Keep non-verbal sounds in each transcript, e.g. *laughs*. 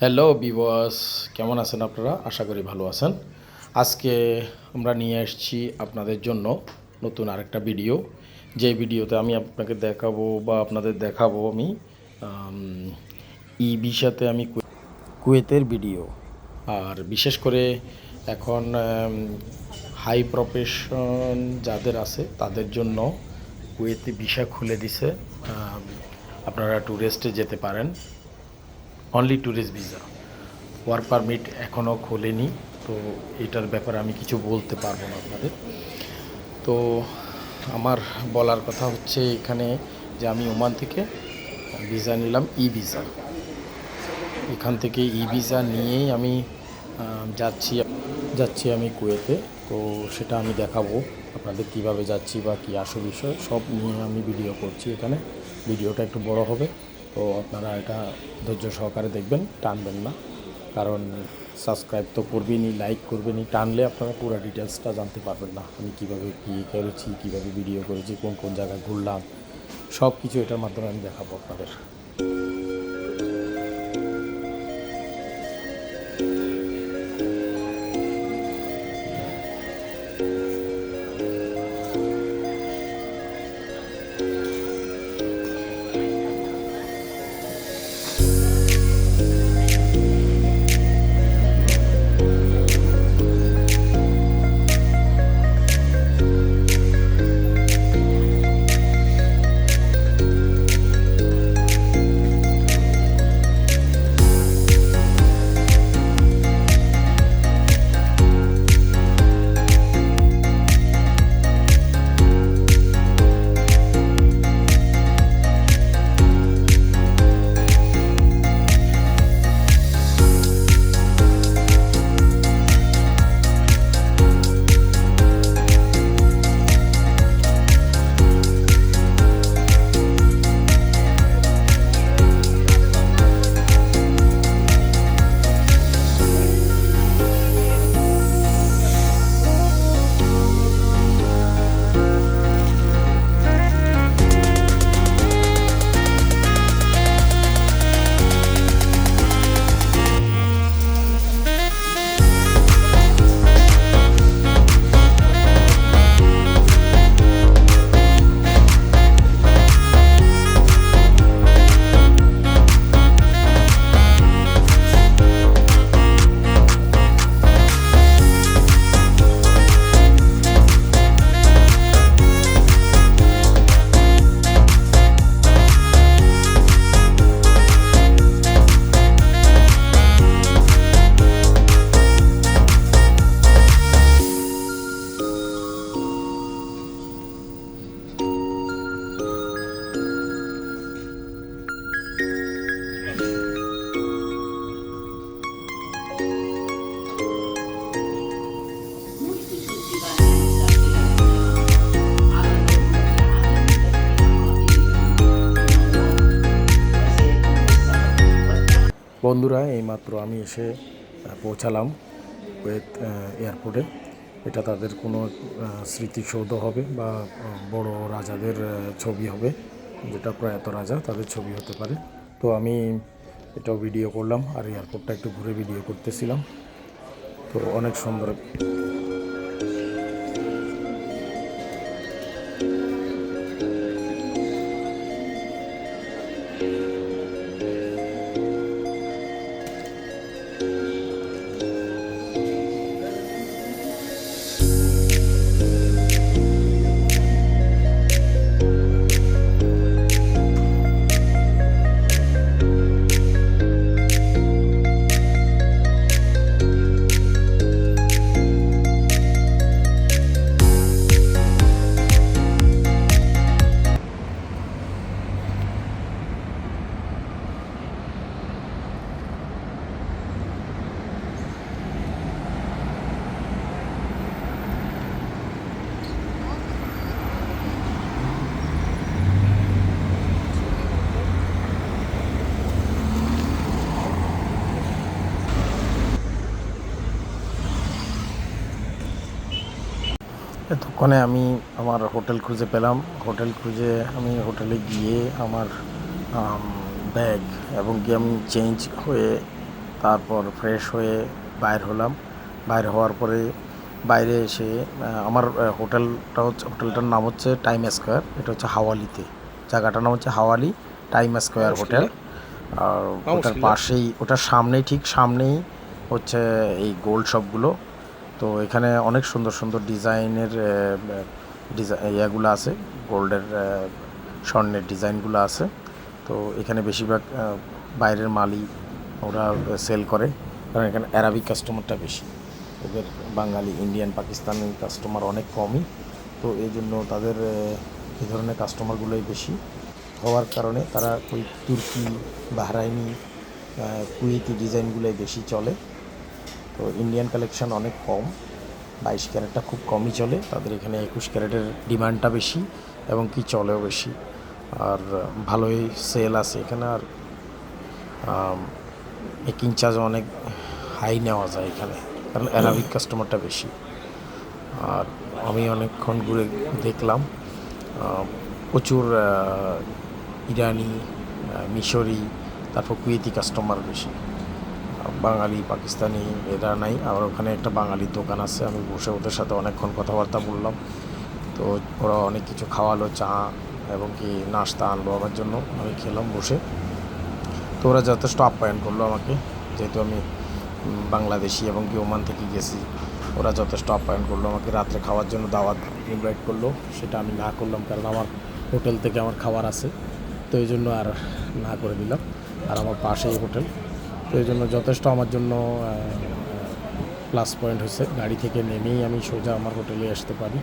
Hello বিবাস কেমন আছেন আপনারা? আশা করি ভালো আছেন। আজকে আমরা নিয়ে এসেছি আপনাদের জন্য নতুন আরেকটা ভিডিও যে ভিডিওতে আমি আপনাকে দেখাবো বা আপনাদের দেখাবো আমি ই ভিসাতে আমি কুয়েতের ভিডিও আর বিশেষ করে এখন হাই প্রফেশন যাদের আছে, তাদের জন্য কুয়েতে ভিসা খুলে দিছে। আপনারা ট্যুরিস্টে যেতে পারেন। Only tourist visa work permit এখনও খোলেনি, তো এটার ব্যাপারে আমি কিছু বলতে পারব না আপনাদের। তো আমার বলার কথা হচ্ছে এখানে যে আমি ওমান থেকে ভিসা নিলাম ই ভিসা এখান থেকে ই ভিসা নিয়েই আমি যাচ্ছি যাচ্ছি আমি কুয়েতে। তো সেটা আমি দেখাবো আপনাদের কীভাবে যাচ্ছি বা কী আসল বিষয়, সব নিয়ে আমি ভিডিও করছি এখানে। ভিডিওটা একটু বড় হবে। তো আপনারা এটা ধৈর্য সহকারে দেখবেন, টানবেন না। কারণ সাবস্ক্রাইব তো করবেনই লাইক করবেনই, টানলে আপনারা পুরো ডিটেলসটা জানতে পারবেন না, আমি কীভাবে কী করেছি, কীভাবে ভিডিও করেছি, কোন কোন জায়গায় ঘুরলাম সব কিছু এটার মাধ্যমে আমি দেখাবো আপনাদের। বন্ধুরা, এইমাত্র আমি এসে পৌঁছালাম কুয়েত এয়ারপোর্টে। এটা তাদের কোনো স্মৃতিসৌধ হবে বা বড় রাজাদের ছবি হবে, যেটা প্রয়াত রাজা তাদের ছবি হতে পারে। তো আমি এটাও ভিডিও করলাম আর এয়ারপোর্টটা একটু ঘুরে ভিডিও করতেছিলাম। তো অনেক সুন্দর এতক্ষণে আমি আমার হোটেল খুঁজে পেলাম। হোটেল খুঁজে আমি হোটেলে গিয়ে আমার ব্যাগ এবং কি আমি চেঞ্জ হয়ে তারপর ফ্রেশ হয়ে বাইর হলাম। বাইর হওয়ার পরে বাইরে এসে আমার হোটেলটা হচ্ছে হোটেলটার নাম হচ্ছে টাইম স্কোয়ার। এটা হচ্ছে হাওয়ালিতে। জায়গাটার নাম হচ্ছে হাওয়ালি টাইম স্কোয়ার হোটেল। আর ওটার পাশেই ওটার সামনেই ঠিক সামনেই হচ্ছে এই গোল্ড শপগুলো। তো এখানে অনেক সুন্দর সুন্দর ডিজাইনের ডিজাইন ইয়েগুলো আছে, গোল্ডের স্বর্ণের ডিজাইনগুলো আছে। তো এখানে বেশিরভাগ বাইরের মালি ওরা সেল করে, কারণ এখানে অ্যারাবিক কাস্টমারটা বেশি। ওদের বাঙালি ইন্ডিয়ান পাকিস্তানি কাস্টমার অনেক কমই। তো এই জন্য তাদের এই ধরনের কাস্টমারগুলোই বেশি। হওয়ার কারণে তারা ওই তুর্কি, বাহরাইনি কুয়েতি ডিজাইনগুলোই বেশি চলে। তো ইন্ডিয়ান কালেকশন অনেক কম। বাইশ ক্যারেটটা খুব কমই চলে। তাদের এখানে একুশ ক্যারেটের ডিমান্ডটা বেশি এবং কি চলেও বেশি। আর ভালোই সেল আছে এখানে। আর মেকিং চার্জ অনেক হাই নেওয়া যায় এখানে। কারণ অ্যারাবিক কাস্টমারটা বেশি। আর আমি অনেকক্ষণ ঘুরে দেখলাম প্রচুর ইরানি মিশরি, তারপর কুয়েতি কাস্টমার বেশি। বাঙালি, পাকিস্তানি এরা নাই। আর ওখানে একটা বাঙালির দোকান আছে, আমি বসে ওদের সাথে অনেকক্ষণ কথাবার্তা বললাম। তো ওরা অনেক কিছু খাওয়ালো, চা এবং কি নাস্তা আনলো আমার জন্য। আমি খেলাম বসে। তো ওরা যথেষ্ট আপ্যায়ন করল আমাকে। যেহেতু আমি বাংলাদেশি এবং কি ওমান থেকে গেছি, ওরা যথেষ্ট আপ্যায়ন করল আমাকে। রাত্রে খাওয়ার জন্য দাওয়াত ইনভাইট করল। সেটা আমি না করলাম কারণ আমার হোটেল থেকে আমার খাবার আছে। তো এই জন্য আর না করে দিলাম। আর আমার পাশেই হোটেল। তো এই জন্য যথেষ্ট আমার জন্য প্লাস পয়েন্ট হয়েছে। গাড়ি থেকে নেমেই আমি সোজা আমার হোটেলে আসতে পারি।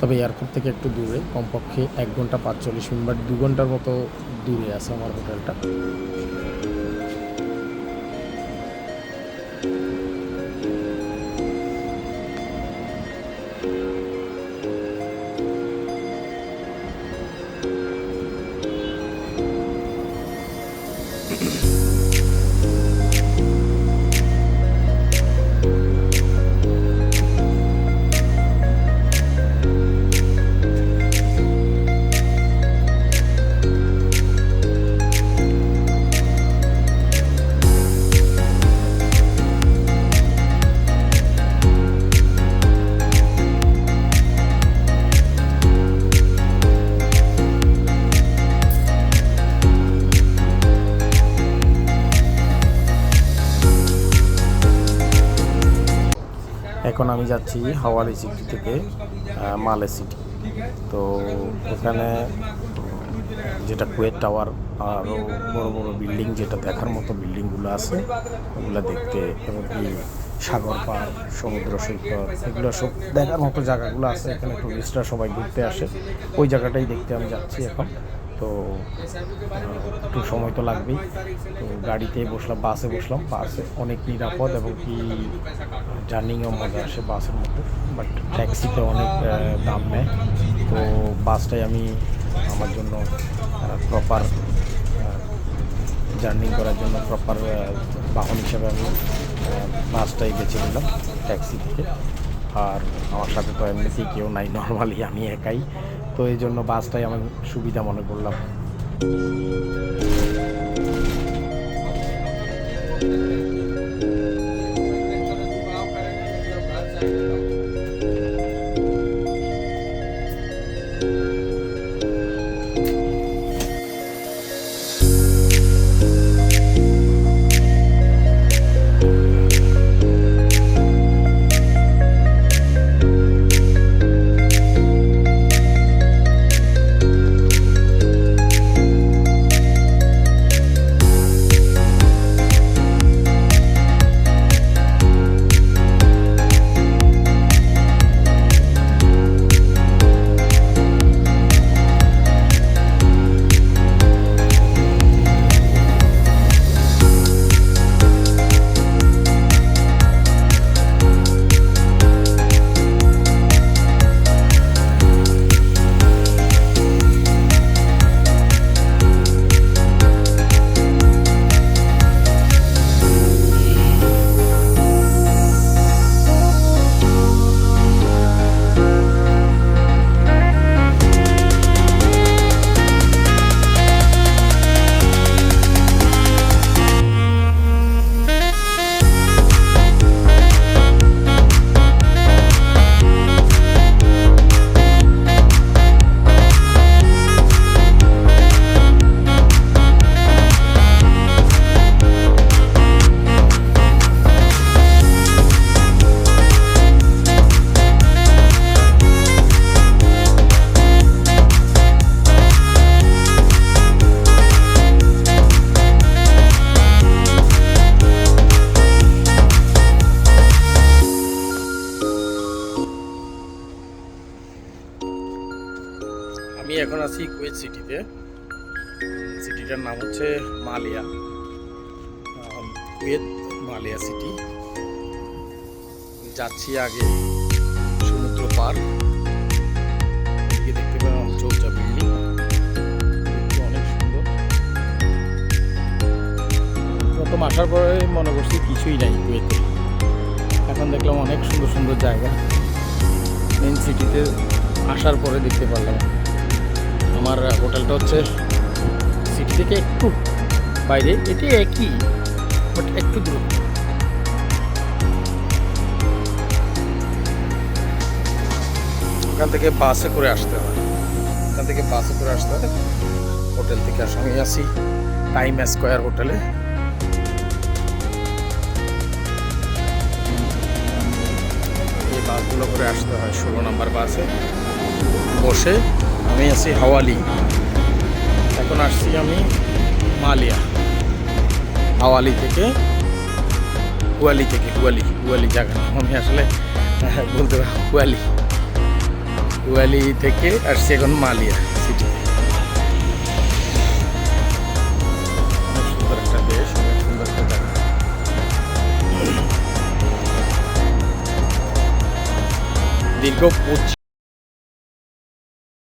তবে এয়ারপোর্ট থেকে একটু দূরে, কমপক্ষে এক ঘণ্টা পাঁচচল্লিশ মিনিট বা দু ঘণ্টার মতো দূরে আছে আমার হোটেলটা এখন আমি যাচ্ছি হাওয়ালি সিটি থেকে মালে সিটি। তো ওখানে যেটা কুয়েত টাওয়ার আরও বড় বড় বিল্ডিং যেটা দেখার মতো বিল্ডিংগুলো আছে, ওগুলো দেখতে এবং কি সাগর পার সমুদ্র সৈকত, এগুলো সব দেখার মতো জায়গাগুলো আছে। এখানে টুরিস্টরা সবাই ঘুরতে আসে। ওই জায়গাটাই দেখতে আমি যাচ্ছি এখন। তো একটু সময় তো লাগবেই। তো গাড়িতে বসলাম, বাসে বসলাম। বাসে অনেক নিরাপদ এবং কি জার্নিংও মজা আসে বাসের মধ্যে, বাট ট্যাক্সিতে অনেক দাম নেয়। তো বাসটাই আমি আমার জন্য প্রপার জার্নি করার জন্য প্রপার বাহন হিসাবে আমি বাসটাই বেছে নিলাম ট্যাক্সি থেকে। আর আমার সাথে তো এমনিতেই কেউ নাই নর্মালি আমি একাই। তো এই জন্য বাসটাই আমার সুবিধা মনে করলাম। আছি কুয়েত সিটিতে। সিটিটার নাম হচ্ছে Malia. Um, Kuwait Maliya city. যাচ্ছি আগে সমুদ্র পার। দেখতে অনেক সুন্দর। প্রথম আসার পরে মনে করছি কিছুই নাই কুয়েতে। এখন দেখলাম অনেক সুন্দর সুন্দর জায়গা। মেন সিটিতে আসার পরে দেখতে পারলাম। আমার হোটেলটা হচ্ছে সিটি থেকে একটু বাইরে। এটি একই বাট একটু দূর। ওখান থেকে বাসে করে আসতে হয়। ওখান থেকে বাসে করে আসতে হয়। হোটেল থেকে আসা আমি আছি টাইম স্কোয়ার হোটেলে। এই বাসগুলো করে আসতে হয় ষোলো নম্বর বাসে। বসে আমি আছি হাওয়ালি। এখন আসছি আমি মালিয়া। হাওয়ালি থেকে হুয়ালি থেকে হুয়ালি হুয়ালি জায়গা আমি আসলে, *laughs* বলতে পারি হুয়ালি হুয়ালি থেকে আসছি এখন মালিয়া সিটি সুন্দর দীর্ঘ পঁচিশ